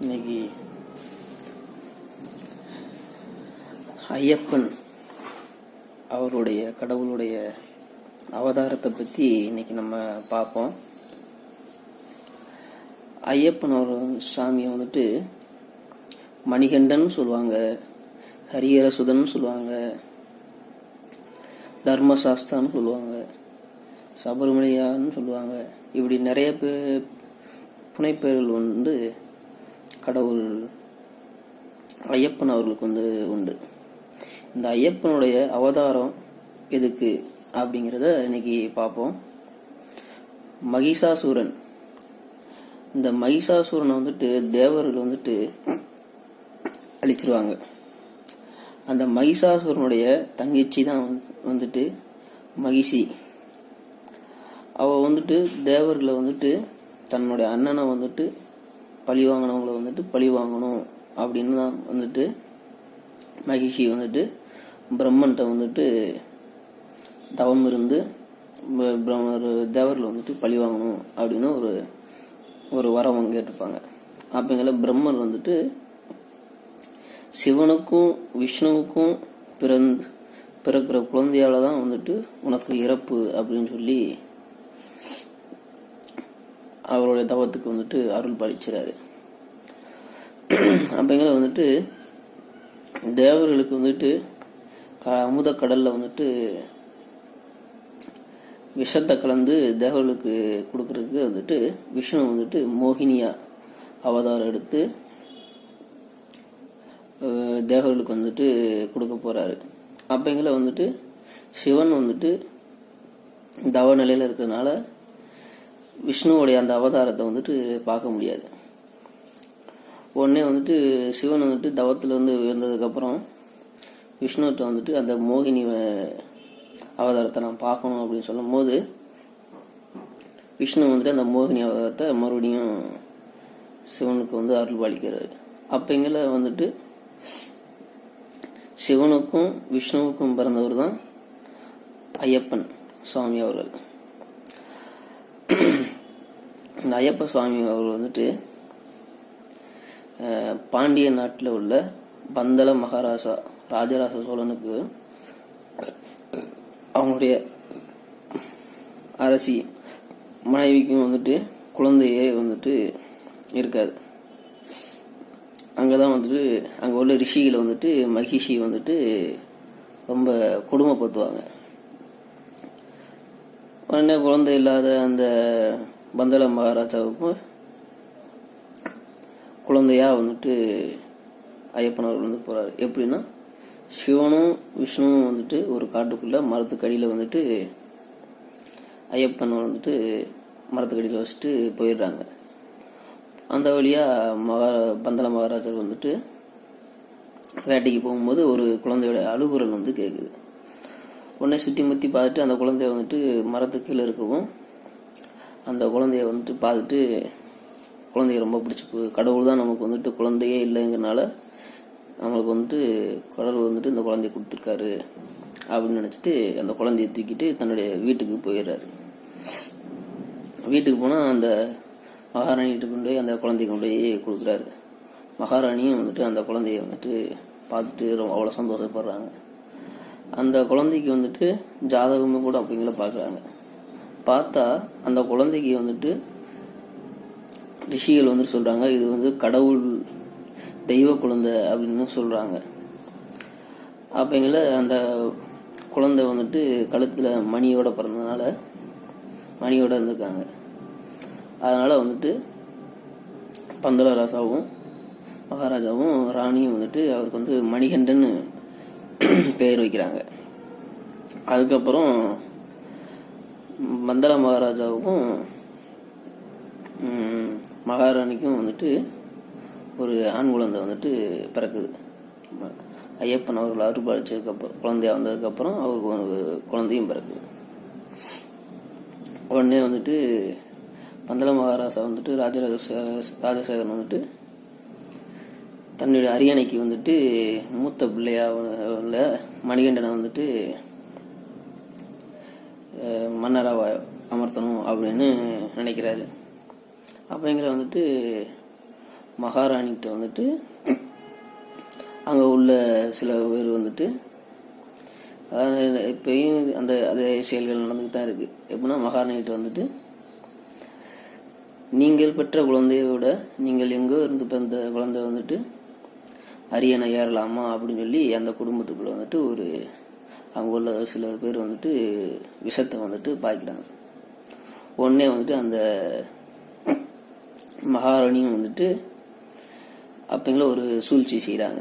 இன்னைக்கு ஐயப்பன் அவருடைய கடவுளுடைய அவதாரத்தை பற்றி இன்னைக்கு நம்ம பார்ப்போம். ஐயப்பன் அவர் சாமியை வந்துட்டு மணிகண்டன் சொல்லுவாங்க ஹரியரசுதன் சொல்லுவாங்க தர்மசாஸ்தான்னு சொல்லுவாங்க சபரிமலையான்னு சொல்லுவாங்க. இப்படி நிறைய பே புனைப்பெயர்கள் வந்து கடவுள் ஐயப்பன் அவர்களுக்கு வந்து உண்டு. இந்த ஐயப்பனுடைய அவதாரம் எதுக்கு அப்படிங்கிறத இன்னைக்கு பார்ப்போம். மகிஷாசூரன். இந்த மகிஷாசூரனை வந்துட்டு தேவர்கள் வந்துட்டு அழிச்சிருவாங்க. அந்த மகிஷாசூரனுடைய தங்கச்சி தான் வந்து- வந்துட்டு மகிஷி. அவள் வந்துட்டு தேவர்களை வந்துட்டு தன்னுடைய அண்ணனை வந்துட்டு பழி வாங்கினவங்கள வந்துட்டு பழி வாங்கணும் அப்படின்னு தான் வந்துட்டு மகிஷி வந்துட்டு பிரம்மன்ட்ட வந்துட்டு தவம் இருந்து ஒரு தேவர்களை வந்துட்டு பழி வாங்கணும் அப்படின்னு ஒரு ஒரு வரம் கேட்டிருப்பாங்க. அப்படிங்கிற பிரம்மர் வந்துட்டு சிவனுக்கும் விஷ்ணுவுக்கும் பிறந் பிறக்கிற குழந்தையால தான் வந்துட்டு உனக்கு இறப்பு அப்படின்னு சொல்லி அவருடைய தவத்துக்கு வந்துட்டு அருள் பாலிச்சுறாரு அப்பங்கள வந்துட்டு தேவர்களுக்கு வந்துட்டு க அமுத கடல்ல வந்துட்டு விஷத்தை கலந்து தேவர்களுக்கு கொடுக்கறதுக்கு வந்துட்டு விஷ்ணு வந்துட்டு மோகினியா அவதாரம் எடுத்து தேவர்களுக்கு வந்துட்டு கொடுக்க போறாரு. அப்பங்கள வந்துட்டு சிவன் வந்துட்டு தவ நிலையில இருக்கிறதுனால விஷ்ணுவோடைய அந்த அவதாரத்தை வந்துட்டு பார்க்க முடியாது. உடனே வந்துட்டு சிவன் வந்துட்டு தவத்துல இருந்து உயர்ந்ததுக்கப்புறம் விஷ்ணுகிட்ட வந்துட்டு அந்த மோகினி அவதாரத்தை நான் பார்க்கணும் அப்படின்னு சொல்லும் போது விஷ்ணு வந்துட்டு அந்த மோகினி அவதாரத்தை மறுபடியும் சிவனுக்கு வந்து அருள் பாலிக்கிறார். அப்பங்கள வந்துட்டு சிவனுக்கும் விஷ்ணுவுக்கும் பிறந்தவர் தான் ஐயப்பன் சுவாமி அவர்கள். இந்த ஐயப்ப சுவாமி அவர் வந்துட்டு பாண்டிய நாட்டில் உள்ள பந்தள மகாராசா ராஜராஜ சோழனுக்கு அவங்களுடைய அரசி மனைவிக்கும் வந்துட்டு குழந்தையே வந்துட்டு இருக்காது. அங்கே தான் வந்துட்டு அங்கே உள்ள ரிஷிகளை வந்துட்டு மகிஷி வந்துட்டு ரொம்ப கொடுமைப்படுத்துவாங்க. உடனே குழந்தை இல்லாத அந்த பந்தல மகாராஜாவுக்கும் குழந்தையா வந்துட்டு ஐயப்பன் அவர் வந்து போறாரு. எப்படின்னா சிவனும் விஷ்ணுவும் வந்துட்டு ஒரு காட்டுக்குள்ள மரத்துக்கடியில வந்துட்டு ஐயப்பன் வந்துட்டு மரத்துக்கடியில வச்சுட்டு போயிடுறாங்க. அந்த வழியா மகா பந்தல மகாராஜர் வந்துட்டு வேட்டைக்கு போகும்போது ஒரு குழந்தையோட அழுகுரல் வந்து கேட்குது உடனே சுற்றி முற்றி பார்த்துட்டு அந்த குழந்தைய வந்துட்டு மரத்துக்கு கீழே இருக்கவும் அந்த குழந்தைய வந்துட்டு பார்த்துட்டு குழந்தைய ரொம்ப பிடிச்சி போகுது கடவுள் தான் நமக்கு வந்துட்டு குழந்தையே இல்லைங்கிறனால நம்மளுக்கு வந்துட்டு கடவுள் வந்துட்டு இந்த குழந்தைய கொடுத்துருக்காரு அப்படின்னு நினச்சிட்டு அந்த குழந்தைய தூக்கிட்டு தன்னுடைய வீட்டுக்கு போயிடுறாரு. வீட்டுக்கு போனால் அந்த மகாராணிகிட்ட கொண்டு போய் அந்த குழந்தைய கொண்டு போய் கொடுக்குறாரு. மகாராணியும் வந்துட்டு அந்த குழந்தைய வந்துட்டு பார்த்துட்டு ரொம்ப அவ்வளோ சந்தோஷப்படுறாங்க. அந்த குழந்தைக்கு வந்துட்டு ஜாதகமும் கூட அப்படிங்கள பார்க்குறாங்க. பார்த்தா அந்த குழந்தைக்கு வந்துட்டு ரிஷிகள் வந்துட்டு சொல்றாங்க இது வந்து கடவுள் தெய்வ குழந்தை அப்படின்னு சொல்றாங்க. அப்பங்கள அந்த குழந்தை வந்துட்டு கழுத்துல மணியோட பிறந்ததுனால மணியோட இருந்திருக்காங்க. அதனால வந்துட்டு பந்தள ராசாவும் மகாராஜாவும் ராணியும் வந்துட்டு அவருக்கு வந்து மணிகண்டன்னு பெயர் வைக்கிறாங்க. அதுக்கப்புறம் மந்தள மகாராஜாவுக்கும் மகாராணிக்கும் வந்துட்டு ஒரு ஆண் குழந்தை வந்துட்டு பிறக்குது. ஐயப்பன் அவர்கள் அருள்பாலிச்சதுக்கப்புறம் குழந்தையா வந்ததுக்கப்புறம் அவருக்கு ஒரு குழந்தையும் பிறக்குது. உடனே வந்துட்டு பந்தள மகாராஜா வந்துட்டு ராஜராஜ சே- ராஜசேகரன் வந்துட்டு தன்னுடைய அரியணைக்கு வந்துட்டு மூத்த பிள்ளையா உள்ள மணிகண்டனை வந்துட்டு மன்னராக அமர்த்தணும் அப்படின்னு நினைக்கிறாரு. அப்போ எங்களை வந்துட்டு மகாராணிகிட்ட வந்துட்டு அங்கே உள்ள சில பேர் வந்துட்டு அதாவது இப்பயும் அந்த அதே செயல்கள் நடந்துட்டு தான் இருக்கு. எப்படின்னா மகாராணிகிட்ட வந்துட்டு நீங்கள் பெற்ற குழந்தையை விட நீங்கள் எங்கோ இருந்து பிறந்த குழந்தை வந்துட்டு அரியணை ஏறலாமா? அப்படின்னு சொல்லி அந்த குடும்பத்துக்குள்ள வந்துட்டு ஒரு அங்கே உள்ள சில பேர் வந்துட்டு விஷத்தை வந்துட்டு பாய்க்கிறாங்க. உடனே வந்துட்டு அந்த மகாராணியும் வந்துட்டு அப்பங்கள ஒரு சூழ்ச்சி செய்கிறாங்க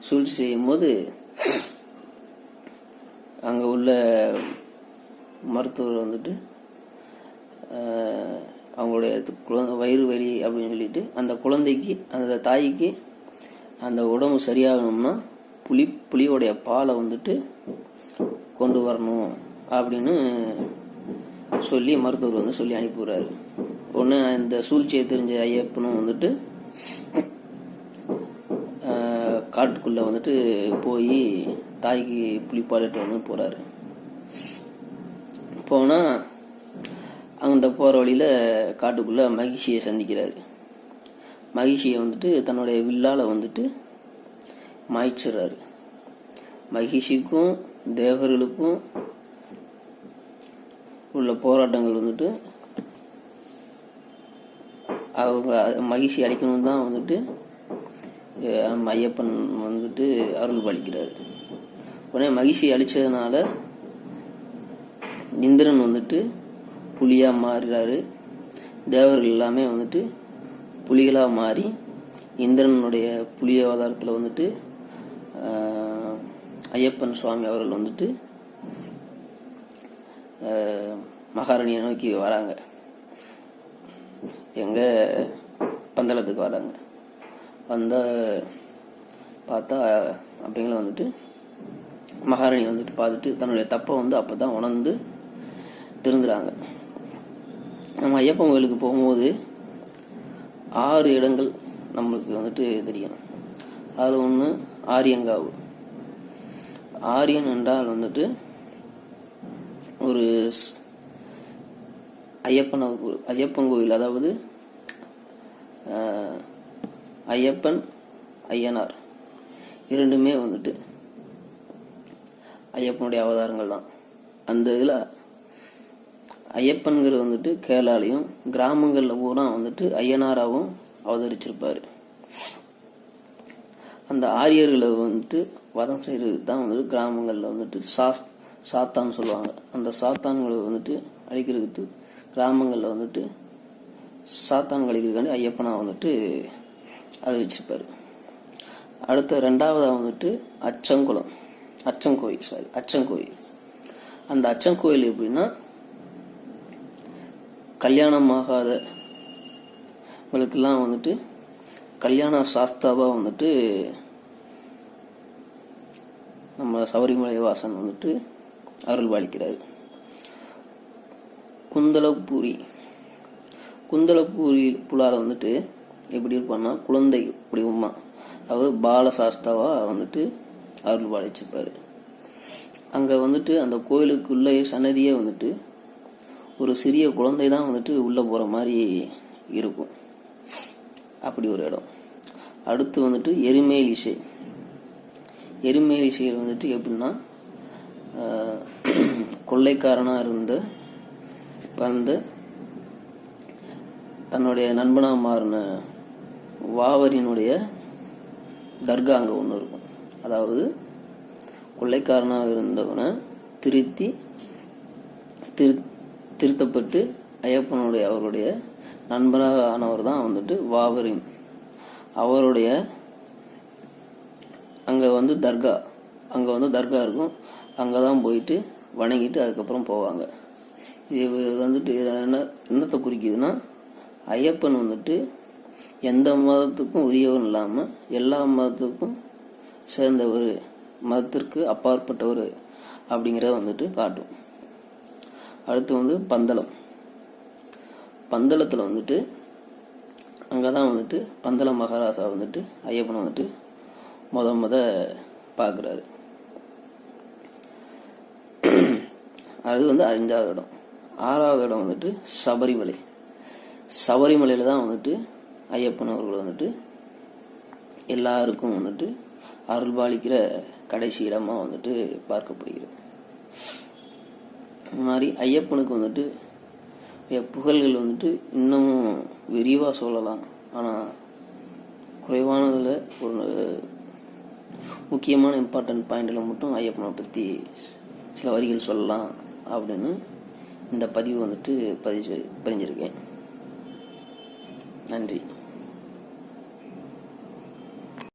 சூழ்ச்சி செய்யும் போது அங்கே உள்ள மருத்துவர் வந்துட்டு அவங்களுடைய குழந்தை வயிறு வலி அப்படின்னு சொல்லிட்டு அந்த குழந்தைக்கு அந்த தாய்க்கு அந்த உடம்பு சரியாகணும்னா புலி புலியோடைய பாலை வந்துட்டு கொண்டு வரணும் அப்படின்னு சொல்லி மருத்துவர் வந்து சொல்லி அனுப்பிடுறாரு ஒன்று இந்த சூழ்ச்சியை தெரிஞ்ச ஐயப்பனும் வந்துட்டு காட்டுக்குள்ளே காட்டுக்குள்ள வந்துட்டு போய் தாய்க்கு புளிப்பாலிட்டு வந்து போறாரு. போனா அந்த போற வழியில காட்டுக்குள்ள மகிழ்ச்சியை சந்திக்கிறாரு. மகிழ்ச்சியை வந்துட்டு தன்னுடைய வில்லால வந்துட்டு மாய்ச்சிடுறாரு மகிழ்ச்சிக்கும் தேவர்களுக்கும் உள்ள போராட்டங்கள் வந்துட்டு அவங்க மகிழ்ச்சி அளிக்கணும் தான் வந்துட்டு ஐயப்பன் வந்துட்டு அருள் பாலிக்கிறார். உடனே மகிழ்ச்சி அளிச்சதுனால இந்திரன் வந்துட்டு புலியாக மாறுறாரு. தேவர்கள் எல்லாமே வந்துட்டு புலிகளாக மாறி இந்திரனுடைய புலி அவதாரத்தில் வந்துட்டு ஐயப்பன் சுவாமி அவர்கள் வந்துட்டு மகாராணியை நோக்கி வராங்க. எங்க பந்தளத்துக்கு வராங்க. வந்தால் பார்த்தா அப்படிங்கள வந்துட்டு மகாராணி வந்துட்டு பார்த்துட்டு தன்னுடைய தப்பை வந்து அப்பதான் உணர்ந்து திருந்துறாங்க. நம்ம ஐயப்பன் கோயிலுக்கு போகும்போது ஆறு இடங்கள் நம்மளுக்கு வந்துட்டு தெரியும். அதில் ஒன்று ஆரியங்காவு. ஆரியன் என்றால் வந்துட்டு ஒரு ஐயப்பன் ஐயப்பன் கோயில் அதாவது ஐயப்பன் ஐயனார். இரண்டுமே வந்துட்டு ஐயப்பனுடைய அவதாரங்கள் தான். அந்த இதில் ஐயப்பன்கிறது வந்துட்டு கேரளாலையும் கிராமங்களில் பூரா வந்துட்டு ஐயனாராகவும் அவதரிச்சிருப்பார். அந்த ஆரியர்களை வந்துட்டு வதம் செய்யறது தான் வந்துட்டு கிராமங்களில் வந்துட்டு சா சாத்தான்னு சொல்லுவாங்க. அந்த சாத்தான்களை வந்துட்டு அழிக்கிறதுக்கு கிராமங்களில் வந்துட்டு சாத்தான் கழிக்கிறதுக்காண்டி ஐயப்பனா வந்துட்டு அது வச்சிருப்பார். அடுத்த ரெண்டாவதாக வந்துட்டு அச்சங்குளம். அச்சங்கோயில் சாரி அச்சங்கோயில். அந்த அச்சங்கோயில் எப்படின்னா கல்யாணம் ஆகாத வந்துட்டு கல்யாண சாஸ்தாவா வந்துட்டு நம்ம சபரிமலை வாசன் வந்துட்டு அருள் பாலிக்கிறார் குந்தலப்பூரி குந்தலப்பூரி புலார வந்துட்டு எப்படி இருப்பான்னா குழந்தை வடிவமா அதாவது பாலசாஸ்தாவா வந்துட்டு அருள் பாலிச்சிருப்பார் அங்க வந்துட்டு அந்த கோயிலுக்குள்ளே சன்னதியே வந்துட்டு ஒரு சிறிய குழந்தை தான் வந்துட்டு உள்ள போற மாதிரி இருக்கும். அப்படி ஒரு இடம். அடுத்து வந்துட்டு எருமேல் இசை. எருமை ரிஷிகள் வந்துட்டு எப்படின்னா கொள்ளைக்காரனாக இருந்து இருந்த வந்து தன்னுடைய நண்பனாக மாறின வாவரினுடைய தர்கா அங்கே ஒன்று இருக்கும். அதாவது கொள்ளைக்காரனாக இருந்தவனை திருத்தி திரு திருத்தப்பட்டு ஐயப்பனுடைய அவருடைய நண்பராக ஆனவர் தான் வந்துட்டு வாவரின். அவருடைய அங்கே வந்து தர்கா. அங்கே வந்து தர்கா இருக்கும். அங்கே தான் போயிட்டு வணங்கிட்டு அதுக்கப்புறம் போவாங்க. இது வந்துட்டு என்ன என்னத்தை குறிக்குதுன்னா ஐயப்பன் வந்துட்டு எந்த மதத்துக்கும் உரியவன் இல்லாமல் எல்லா மதத்துக்கும் சேர்ந்தவர் மதத்திற்கு அப்பாற்பட்டவர் அப்படிங்கிறத வந்துட்டு காட்டும். அடுத்து வந்து பந்தளம். பந்தளத்தில் வந்துட்டு அங்கே தான் வந்துட்டு பந்தள மகாராஜா வந்துட்டு ஐயப்பனை வந்துட்டு முத முத பார்க்குறாரு. அது வந்து அஞ்சாவது இடம். ஆறாவது இடம் வந்துட்டு சபரிமலை. சபரிமலையில் தான் வந்துட்டு ஐயப்பன் அவர்கள் வந்துட்டு எல்லாருக்கும் வந்துட்டு அருள்பாலிக்கிற கடைசி இடமா வந்துட்டு பார்க்கப்படுகிறது. இந்த மாதிரி ஐயப்பனுக்கு வந்துட்டு புகழ்கள் வந்துட்டு இன்னமும் விரிவாக சொல்லலாம். ஆனால் குறைவானதில் ஒரு முக்கியமான இம்பார்ட்டன்ட் பாயிண்டில் மட்டும் ஐயப்பனை பற்றி சில வரிகள் சொல்லலாம் அப்படின்னு இந்த பதிவு வந்துட்டு பதிஞ்சு பதிஞ்சிருக்கேன். நன்றி.